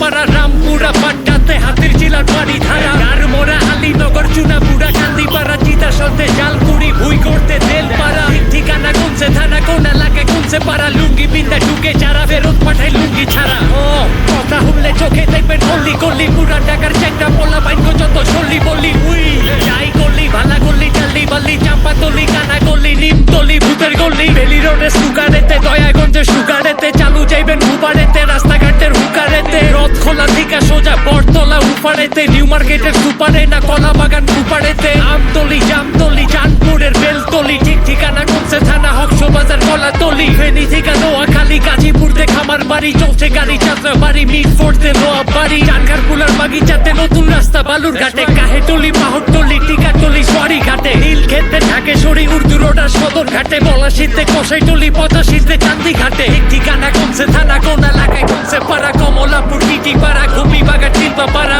পাড়া রামপুরা পাট্টাতে হাতির জিলার পানি ধারা। আর মোরা আলীনগর চুনাপুরা, কান্দিপাড়া চিতা সলতে জালপুরি ভুই করতে তেল পাড়া ঠিকানা কোনছে থানা, কোন এলাকা কোনছে পাড়া। লুঙ্গি বিন্দা ঢুকে যারা ফেরত পাঠায় লুঙ্গি ছাড়া। ও, কথা হুললে চোখে দেখবেন হলি করলি পুরা ডাকার চেকটা পোলা বাইন যত সল্লি বললি উই, যাই করলি ভালা করলি চাল্লি বাল্লি চাম্পা তলি, কানা করলি নিম তলি, ভূতের গল্লি বেলি রোডে সুগারেতে দয়াগঞ্জে সুগার। উপারেতে নিউ মার্কেটের সুপারে না কলা বাগান কুপারেতে আমতলি, জামতলি, চাঁদপুরের বেলতলি, ঠিক ঠিকানা কোনছে থানা হকশো বাজার কলা তলি ফেনি থেকে নোয়াখালী, গাজীপুরতে খামার বাড়ি, চলছে গাড়ি চাষা বাড়ি মিট ফোর্টে লোয়া বাড়ি। চানখার কুলার বাগিচাতে নতুন রাস্তা বালুর ঘাটে কাহে টলি পাহরটলি টিকাটলি সরি ঘাটে নীল ক্ষেত্রে ঢাকে, সরি, উর্দু রোড আর সদর ঘাটে পলাশিতে টলি পঁচাশিতে চান্দি ঘাটে ঠিক ঠিকানা কোনছে থানা, কোন এলাকায় কোনছে পাড়া, কমলাপুর টিটি পাড়া ঘুমি বাগা চিল্পা পাড়া